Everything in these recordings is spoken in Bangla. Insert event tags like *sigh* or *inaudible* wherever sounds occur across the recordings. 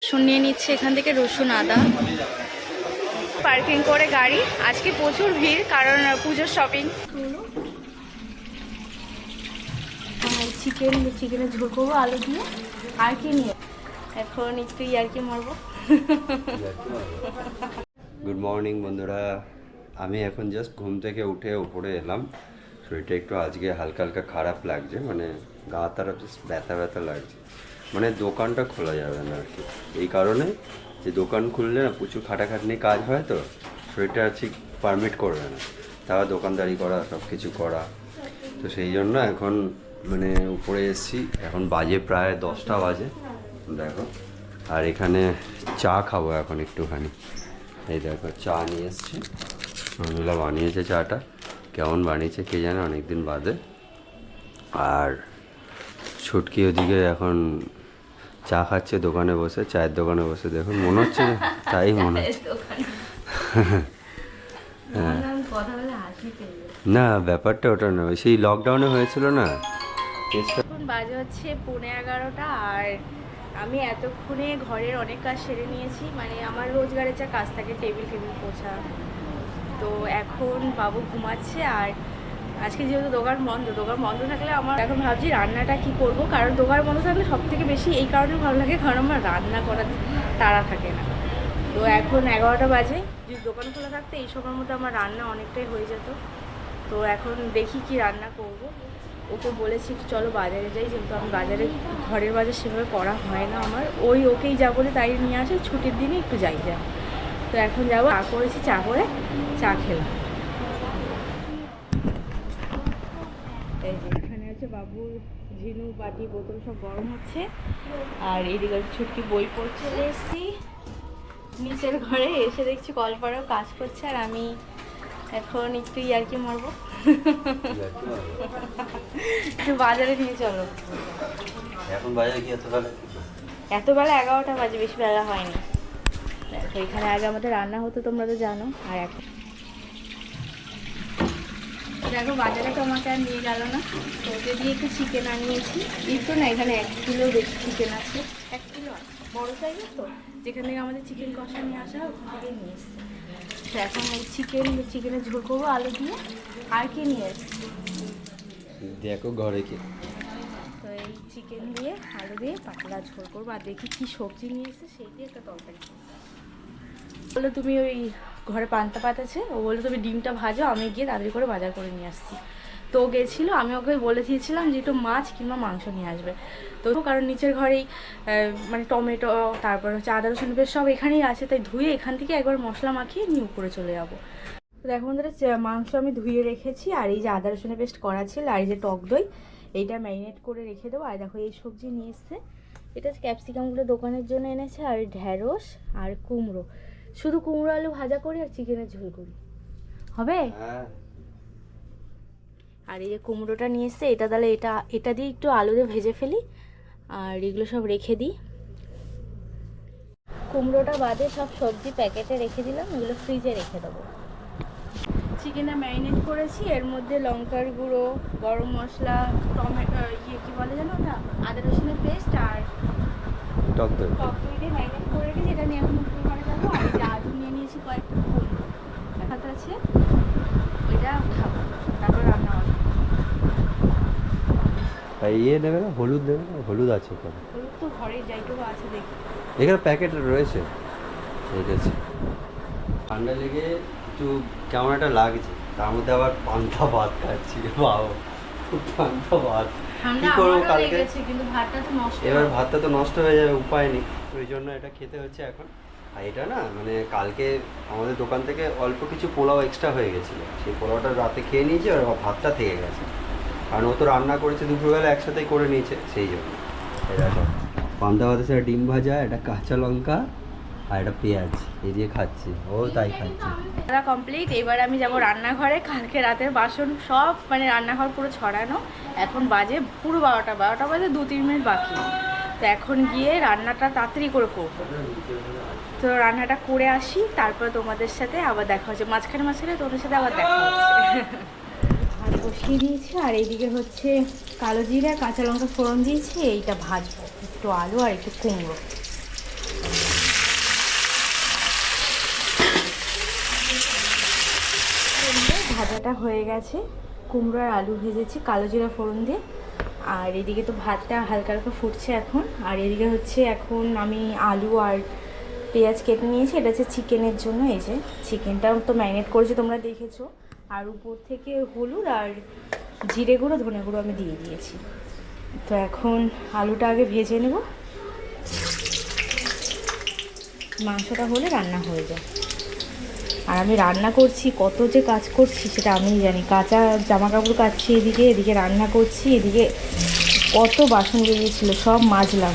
রসুন নিয়ে নিচ্ছে এখান থেকে রসুন আদা। পার্কিং করে গাড়ি। আজকে প্রচুর ভিড় কারণ পুজোর শপিং চিকেন চিকেনের ঝোল করব আলু দিয়ে। আর কি নিয়ে? এখন একটু ইয়ার্কি মারবো। গুড মর্নিং বন্ধুরা। আমি এখন জাস্ট ঘুম থেকে উঠে উপরে এলাম। শরীরটা একটু আজকে হালকা হালকা খারাপ লাগছে মানে গা তারা জাস্ট ব্যথা ব্যথা লাগছে। মানে দোকানটা খোলা যাবে না আর কি। এই কারণে যে দোকান খুললে না প্রচুর খাটাখাটনি কাজ হয় তো শরীরটা ঠিক পারমিট করবে না। তারা দোকানদারি করা সব কিছু করা। তো সেই জন্য এখন মানে উপরে এসেছি, এখন বাজে প্রায় দশটা বাজে। দেখো, আর এখানে চা খাব এখন একটুখানি। এই দেখো, চা নিয়ে এসছি। বানিয়েছে চাটা। কেমন বানিয়েছে কে জানে অনেকদিন বাদে। আর ছুটকি ওদিকে এখন চা খাচ্ছে দোকানে বসে চায়ের দোকানে বসে। দেখুন মনে হচ্ছে না? তাই মনে হচ্ছে। কথা বলে না ব্যাপারটা ওটা নয় সেই লকডাউনে হয়েছিল না? বাজে হচ্ছে পৌনে এগারোটা আর আমি এতক্ষণে ঘরের অনেক কাজ সেরে নিয়েছি মানে আমার রোজগারের যা কাজ থাকে টেবিল টেবিল পোছা তো এখন বাবু ঘুমাচ্ছে আর আজকে যেহেতু দোকান বন্ধ দোকান বন্ধ থাকলে আমার এখন ভাবছি রান্নাটা কি করব? কারণ দোকান বন্ধ থাকলে সব থেকে বেশি এই কারণে ভালো লাগে, কারণ আমার রান্না করার তাড়া থাকে না। তো এখন এগারোটা বাজে, যদি দোকান খোলা থাকতো এই সময়ের মধ্যে আমার রান্না অনেকটাই হয়ে যেত। তো এখন দেখি কি রান্না করব। ওকে বলেছি চলো বাজারে যাই, যেহেতু আমি বাজারে, ঘরের বাজার সেভাবে করা হয় না আমার। ওই ওকেই যা বলে তাই নিয়ে আসে, ছুটির দিনে একটু যাই যায় তো এখন যাব চা করেছি চা করে চা খেলাম। এই যে এখানে হচ্ছে বাবুর ঝিনু বাটি বোতল সব গরম হচ্ছে। আর এদিকে ছুটকি বই পড়ছে এসেছি। নিচের ঘরে এসে দেখছি কলপাড়াও কাজ করছে আর আমি এখন একটু ইয়ার্কি মারবো। একটু বাজারে নিয়ে চলো। এখন বাজারে কি এত বেলা এগারোটা বাজে বেশি বেলা হয়নি। এখানে আগে আমাদের রান্না হতো তোমরা তো জানো। আর এখন দেখো বাজারে তো আমাকে আর নিয়ে গেল না। তো দিয়ে একটু চিকেন আনিয়েছি। একটু না এখানে এক কিলো বেশি চিকেন আছে। এক কিলো বড় সাইজের তো। যেখান থেকে আমাদের চিকেন কষা নিয়ে আসা হয় ওখান থেকে নিয়ে এসছে। তো এখন ওই চিকেন চিকেনের ঝোল করব আলু দিয়ে। আর কি নিয়ে এসছি? দেখো ঘরে কি। তো এই চিকেন দিয়ে আলু দিয়ে পাতলা ঝোল করব। আর দেখি কি সবজি নিয়ে এসেছে সেই দিয়ে একটা তরকারি। বলল, তুমি ওই ঘরে পান্তা পাত আছে? ও বলল, তুমি ডিমটা ভাজো, আমি গিয়ে তাড়াতাড়ি করে বাজার করে নিয়ে আসছি। তো গেছিল, আমি ওকে বলে দিয়েছিলাম যে একটু মাছ কিংবা মাংস নিয়ে আসবে। তো কারণ নিচের ঘরেই মানে টমেটো, তারপর হচ্ছে আদা, রসুন পেস্ট সব এখানেই আছে, তাই ধুয়ে এখান থেকে একবার মশলা মাখিয়ে নিয়ে উপরে চলে যাব। তো দেখো বন্ধুরা মাংস আমি ধুয়ে রেখেছি, আর এই যে আদা, রসুনের পেস্ট করা ছিল, আর এই যে টক দই, এইটা ম্যারিনেট করে রেখে দেবো। আর দেখো, এই সবজি নিয়ে এসছে। এটা ক্যাপসিকামগুলো দোকানের জন্য এনেছে, আর ঢ্যাঁড়স, আর কুমড়ো। শুধু কুমড়ো আলু ভাজা করি আর চিকেনের ঝোল করি। হবে? হ্যাঁ। আর এই যে কুমড়োটা নিয়ে এসছে এটা তাহলে এটা এটা দিয়ে একটু আলু দিয়ে ভেজে ফেলি আর এগুলো সব রেখে দিই। কুমড়োটা বাদে সব সবজি প্যাকেটে রেখে দিলাম এগুলো ফ্রিজে রেখে দেবো। চিকেনটা ম্যারিনেট করেছি এর মধ্যে লঙ্কার গুঁড়ো গরম মশলা টমেটো ইয়ে কী বলে জানো ওটা? আদা রসুনের পেস্ট আর টক দই। টক দই দিয়ে ম্যারিনেট করে রেখেছি এটা নিয়ে এখন আছে এটা তারপর রান্না হবে ইয়ে দেবে না? হলুদ দেবে না? হলুদ আছে ওখানে হলুদ তো ঘরে যাইটুকু আছে। দেখি এখানে প্যাকেট রয়েছে ঠান্ডা লেগে একটু কেমন একটা লাগছে। তার মধ্যে আবার পান্তা ভাত খাচ্ছি বাবা। পান্তা ভাত। কি করব কালকে? এবার ভাতটা তো নষ্ট হয়ে যাবে উপায় নেই। ওই জন্য এটা খেতে হচ্ছে এখন। আর এটা না মানে কালকে আমাদের দোকান থেকে অল্প কিছু পোলাও এক্সট্রা হয়ে গেছিল। সেই পোলাওটা রাতে খেয়ে নিয়েছি আর ভাতটা থেকে গেছে। কারণ ও তো রান্না করেছে দুপুরবেলা, একসাথেই করে নিয়েছে, সেই জন্য। দেখো পান্তা ভাতের সাথে ডিম ভাজা একটা কাঁচা লঙ্কা আর একটা পেঁয়াজ, এই দিয়ে খাচ্ছি। ও তাই খাচ্ছে। রান্না কমপ্লিট এবার আমি যাব রান্নাঘরে। কালকে রাতের বাসন সব মানে রান্নাঘর পুরো ছড়ানো। এখন বাজে পুরো বারোটা বারোটা বাজে দু তিন মিনিট বাকি। তো এখন গিয়ে রান্নাটা তাড়াতাড়ি করে করব। তো রান্নাটা করে আসি, তারপর তোমাদের সাথে আবার দেখা হচ্ছে। মাঝখানে মাঝখানে তোমাদের সাথে আবার দেখা হচ্ছে। ভাজবো বসিয়ে দিয়েছি, আর এইদিকে হচ্ছে কালো জিরা, কাঁচা লঙ্কা ফোড়ন দিয়েছি, এইটা ভাজবো, একটু আলু আর একটু কুমড়ো। ভাজাটা হয়ে গেছে, কুমড়ো আর আলু ভেজেছি, কালো জিরা ফোড়ন দিয়ে। আর এদিকে তো ভাতটা হালকা হালকা ফুটছে এখন। আর এদিকে হচ্ছে এখন আমি আলু আর পেঁয়াজ কেটে নিয়েছি। এটা হচ্ছে চিকেনের জন্য। এই যে চিকেনটাও তো ম্যারিনেট করেছি, তোমরা দেখেছ। আর উপর থেকে হলুদ আর জিরে গুঁড়ো, ধনে গুঁড়ো আমি দিয়ে দিয়েছি। তো এখন আলুটা আগে ভেজে নেব। মাংসটা হলে রান্না হয়ে যায়। আর আমি রান্না করছি কত যে কাজ করছি সেটা আমিই জানি। কাঁচা জামা কাপড় কাচ্ছি এদিকে এদিকে রান্না করছি এদিকে কত বাসন বেরিয়েছিল সব মাজলাম।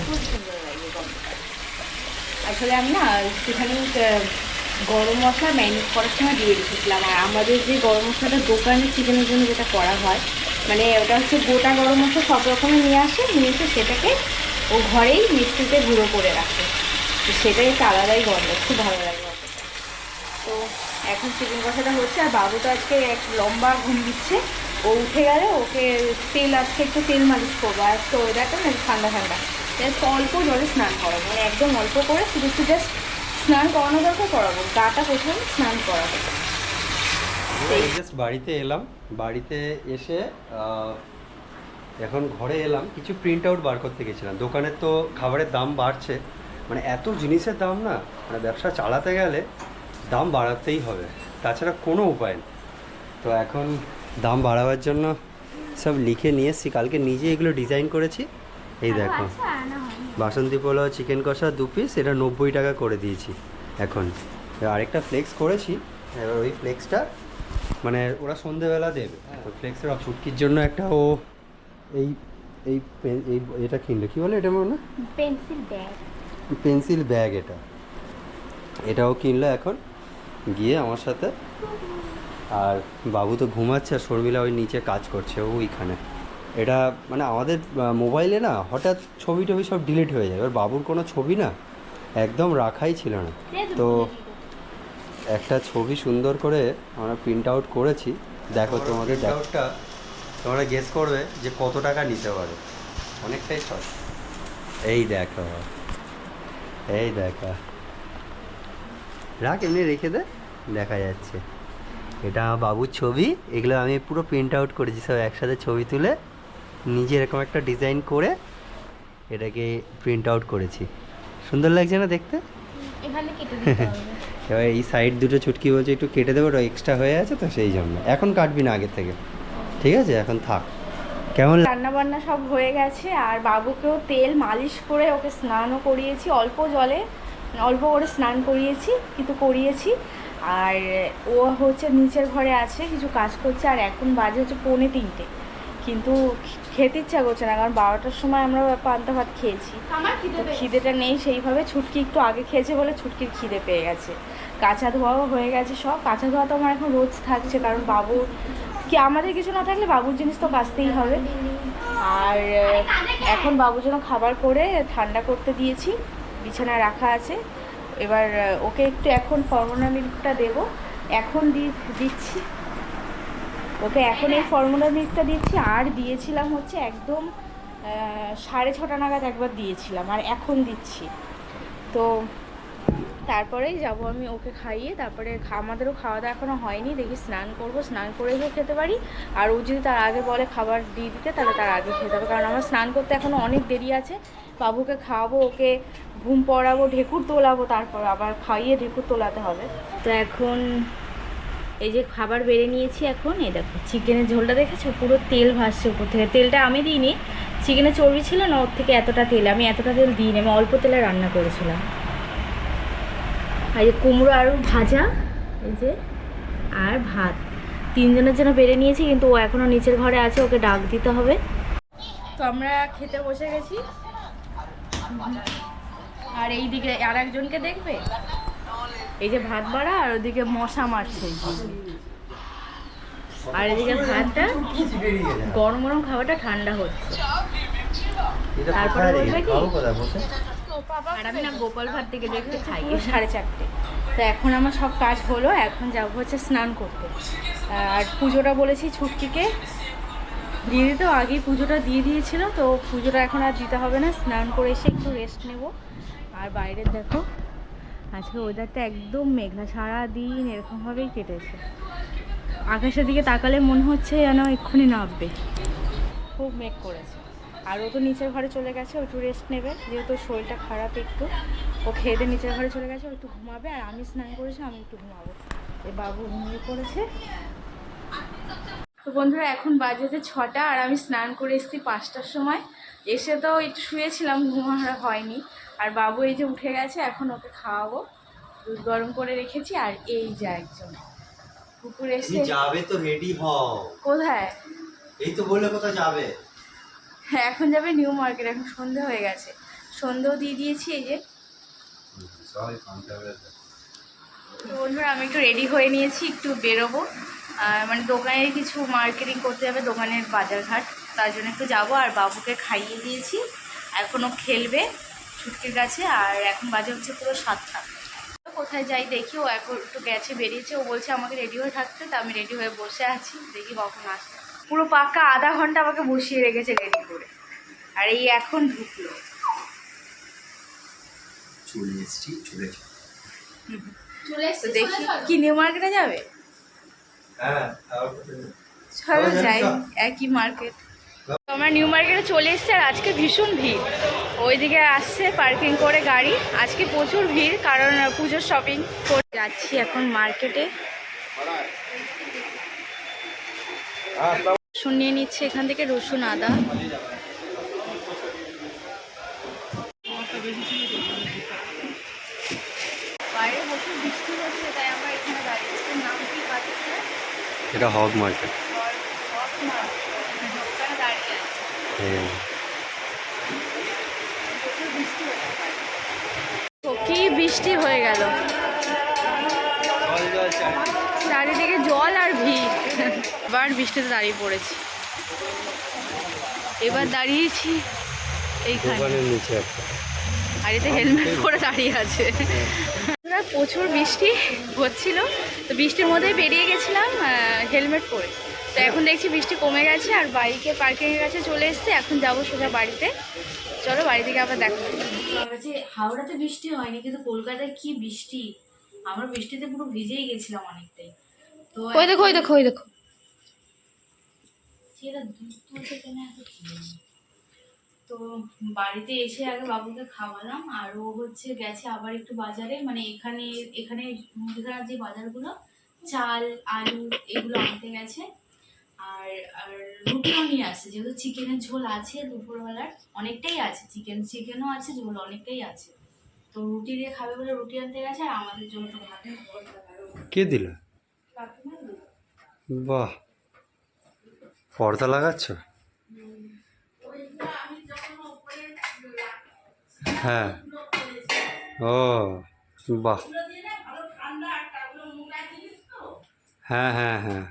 আসলে আমি না আহ, গরম মশলা ম্যারিনেট করার সময় দিয়ে রেখেছিলাম। আর আমাদের যে গরম মশলাটা দোকানে চিকেনের জন্য যেটা করা হয় মানে ওটা হচ্ছে গোটা গরম মশলা সব রকমের নিয়ে আসে নিয়ে এসে সেটাকে ও ঘরেই মিক্সিতে গুঁড়ো করে রাখে। সেটাই একটা আলাদাই গন্ধ খুব ভালো লাগে। তো এখন চিকেন কষাটা হচ্ছে, আর বাবু তো আজকে এক লম্বা ঘুম দিচ্ছে। ও উঠে গেলে ওকে তেল আজকে একটু তেল মালিশ করব, আর তো ওয়েদারটা না ঠান্ডা ঠান্ডা। জাস্ট অল্প জলে স্নান করাবো মানে একদম অল্প করে শুধু একটু জাস্ট স্নান করানো দরকার করাবো, গাটা প্রথমে স্নান করাবো। জাস্ট বাড়িতে এলাম, বাড়িতে এসে এখন ঘরে এলাম, কিছু প্রিন্ট আউট বার করতে গেছিলাম। দোকানের তো খাবারের দাম বাড়ছে মানে এত জিনিসের দাম না মানে ব্যবসা চালাতে গেলে দাম বাড়াতেই হবে তাছাড়া কোনো উপায় নেই। তো এখন দাম বাড়াবার জন্য সব লিখে নিয়ে এসেছি কালকে নিজে এগুলো ডিজাইন করেছি। এই দেখো বাসন্তী পোলাও চিকেন কষা দু পিস এটা নব্বই টাকা করে দিয়েছি এখন। এবার আরেকটা ফ্লেক্স করেছি এবার ওই ফ্লেক্সটা মানে ওরা সন্ধেবেলা দেবে ওই ফ্লেক্সের ছুটকির জন্য একটা ও এই এই পেন- এই এটা কিনলো কী বলে এটা মনে পেন্সিল ব্যাগ। পেন্সিল ব্যাগ এটা। এটাও কিনলো এখন। গিয়ে আমার সাথে। আর বাবু তো ঘুমাচ্ছে আর শর্মিলা ওই নিচে কাজ করছে ওইখানে। এটা মানে আমাদের মোবাইলে না হঠাৎ ছবি টবি সব ডিলিট হয়ে যায়। এবার বাবুর কোনো ছবি না একদম রাখাই ছিল না। তো একটা ছবি সুন্দর করে আমরা প্রিন্ট আউট করেছি। দেখো তোমাদের আউটটা তোমরা গেস করবে যে কত টাকা নিতে পারে। অনেকটাই সস্তা। এই দেখো এই দেখা। রাখ এমনি রেখে দে দেখা যাচ্ছে। এটা আমার বাবুর ছবি এগুলো আমি পুরো প্রিন্ট আউট করেছি সব একসাথে ছবি তুলে নিজে এরকম একটা ডিজাইন করে এটাকে প্রিন্ট আউট করেছি। সুন্দর লাগছে না দেখতে? *laughs* এবার এই সাইড দুটো চুটকি বলছে একটু কেটে দেবো ওটা এক্সট্রা হয়ে আছে তো সেই জন্য। এখন কাটবি না আগের থেকে। ঠিক আছে? এখন থাক। কেমন রান্না বান্না সব হয়ে গেছে আর বাবুকেও তেল মালিশ করে ওকে স্নানও করিয়েছি অল্প জলে। অল্প করে স্নান করিয়েছি কিন্তু করিয়েছি। আর ও হচ্ছে নিচের ঘরে আছে কিছু কাজ করছে আর এখন বাজে হচ্ছে পৌনে তিনটে। কিন্তু খেতে ইচ্ছা করছে না কারণ বারোটার সময় আমরা পান্তা ভাত খেয়েছি। তো খিদেটা নেই সেইভাবে ছুটকি একটু আগে খেয়েছে বলে ছুটকির খিদে পেয়ে গেছে। কাঁচা ধোয়াও হয়ে গেছে সব। কাঁচা ধোয়া তো আমার এখন রোজ থাকছে কারণ বাবু কি আমাদের কিছু না থাকলে বাবুর জিনিস তো বাঁচতেই হবে। আর এখন বাবুর জন্য খাবার করে ঠান্ডা করতে দিয়েছি। বিছানায় রাখা আছে। এবার ওকে একটু এখন ফর্মুলা মিল্কটা দেবো। এখন দিচ্ছি। ওকে এখন এই ফর্মুলা মিল্কটা দিচ্ছি। আর দিয়েছিলাম হচ্ছে একদম সাড়ে ছটা নাগাদ একবার দিয়েছিলাম। আর এখন দিচ্ছি। তো তারপরেই যাব আমি ওকে খাইয়ে। তারপরে আমাদেরও খাওয়া দাওয়া এখনও হয়নি। দেখি স্নান করব। স্নান করেই হোক খেতে পারি। আর ও যদি তার আগে বলে খাবার দিয়ে দিতে, তাহলে তার আগে খেতে হবে। কারণ আমার স্নান করতে এখনও অনেক দেরি আছে। বাবুকে খাওয়াবো, ওকে ঘুম পড়াবো, ঢেকুর তোলাবো, তারপর আবার খাইয়ে ঢেকুর তোলাতে হবে। তো এখন এই যে খাবার বেড়ে নিয়েছি এখন, এই দেখো, চিকেনের ঝোলটা দেখেছ? পুরো তেল ভাসছে উপর থেকে। তেলটা আমি দিইনি, চিকেনে চর্বি ছিল না, ওর থেকে এতটা তেল, আমি এতটা তেল দিইনি, আমি অল্প তেলে রান্না করেছিলাম। আর যে কুমড়ো আলু ভাজা, এই যে, আর ভাত। তিনজনের জন্য বেড়ে নিয়েছি, কিন্তু ও এখনও নিচের ঘরে আছে, ওকে ডাক দিতে হবে। তো আমরা খেতে বসে গেছি। আর এই দিকে আর একজনকে দেখবে? এই যে ভাত বাড়া আর ওদিকে মশা মারছে। আর এদিকে ভাতটা গরম গরম খাবারটা ঠান্ডা হচ্ছে। তারপরে বলবে কি? আর আমি না গোপাল ভাত থেকে দেখতে খাই সাড়ে চারটে। তো এখন আমার সব কাজ হলো, এখন যাব হচ্ছে স্নান করতে। আর পুজোটা বলেছি ছুটকিকে দিদি তো আগেই পুজোটা দিয়ে দিয়েছিল, তো পুজোটা এখন আর দিতে হবে না। স্নান করে এসে একটু রেস্ট নেব। আর বাইরের দেখো, আজকে ওয়েদারটা একদম মেঘলা সারা দিন এরকমভাবেই কেটেছে। আকাশের দিকে তাকালে মনে হচ্ছে যেন এক্ষুনি নামবে। খুব মেঘ করেছে। আর ও তো নিচের ঘরে চলে গেছে, ও একটু রেস্ট নেবে। যেহেতু শরীরটা খারাপ একটু, ও খেয়ে নিচের ঘরে চলে গেছে, ও একটু ঘুমাবে। আর আমি স্নান করেছি, আমি একটু ঘুমাবো। এ বাবু ঘুমিয়ে পড়েছে। তো বন্ধুরা, এখন বাজে হচ্ছে ছটা, আর আমি স্নান করে এসেছি পাঁচটার সময়। এসে তো একটু শুয়েছিলাম ঘুমানো হয়নি। আর বাবু এই যে উঠে গেছে এখন ওকে খাওয়াবো। দুধ গরম করে রেখেছি আর এই যে একজন। কুকুর এসে যাবে তো রেডি হও। কোথায়? এই তো বললে কোথায় যাবে? হ্যাঁ এখন যাবে নিউ মার্কেট এখন সন্ধে হয়ে গেছে। সন্ধেও দিয়ে দিয়েছি এই যে। বন্ধুরা আমি একটু রেডি হয়ে নিয়েছি একটু বেরোবো। মানে দোকানের কিছু মার্কেটিং করতে যাবে দোকানের বাজারঘাট। তার জন্য একটু যাব আর বাবুকে খাইয়ে দিয়েছি। এখনও খেলবে। ছুটকির গেছে আর এখন বাজে হচ্ছে পুরো সাতটা। কোথায় যাই দেখি ও এখন একটু গেছে বেরিয়েছে ও বলছে আমাকে রেডি হয়ে থাকতে তা আমি রেডি হয়ে বসে আছি দেখি কখন আসে। পুরো পাক্কা আধা ঘণ্টা আমাকে বসিয়ে রেখেছে রেডি করে। আর এই এখন ঢুকলো। চলে এসছি চলে চলে দেখি কি নিউ মার্কেটে যাবে? হ্যাঁ চলো চলো, যাই একই মার্কেট আমরা নিউ মার্কেটে চলে এসেছি আর আজকে ভীষণ ভিড়। ওইদিকে আসছে পার্কিং করে গাড়ি। আজকে প্রচুর ভিড়, কারণ পুজোর শপিং করে যাচ্ছি এখন মার্কেটে রসুন নিয়ে নিচ্ছে, এখান থেকে রসুন আদা। এটা হক মার্কেট দোকানে দাঁড়িয়ে আছে তো কি বৃষ্টি হয়ে গেল। চারিদিকে জল আর ভিড়। এবার বৃষ্টিতে দাঁড়িয়ে পড়েছি। এবার দাঁড়িয়েছি এইখানে। আর এতে হেলমেট পরে দাঁড়িয়ে আছে। আমরা প্রচুর বৃষ্টি হচ্ছিল। তো বৃষ্টির মধ্যেই বেরিয়ে গেছিলাম হেলমেট পরে। তো এখন দেখছি বৃষ্টি কমে গেছে আর বাইকে পার্কিংয়ের কাছে চলে এসেছে। এখন যাব সোজা বাড়িতে। চলো বাড়ি থেকে আবার দেখো হাওড়াতে বৃষ্টি হয়নি কিন্তু কলকাতায় কি বৃষ্টি? আমরা বৃষ্টিতে পুরো ভিজেই গেছিলাম অনেকটাই। তো ওই দেখো ওই দেখো ওই দেখো? তো বাড়িতে এসে আগে বাবুকে খাওয়ালাম আর ও হচ্ছে গেছে আবার একটু বাজারে। মানে এখানে এখানে মুদিখানার যে বাজারগুলো চাল আলু এগুলো আনতে গেছে। আর আর রুটিও নিয়ে আসছে যেহেতু চিকেনের ঝোল আছে দুপুরবেলার অনেকটাই আছে চিকেন চিকেনও আছে ঝোল অনেকটাই আছে। তো রুটি দিয়ে খাবে বলে রুটি আনতে গেছে আর আমাদের জন্য তো ভাত কে দিল? বাহ। পর্দা লাগাচ্ছ? হ্যাঁ। ও বাহ। হ্যাঁ হ্যাঁ হ্যাঁ।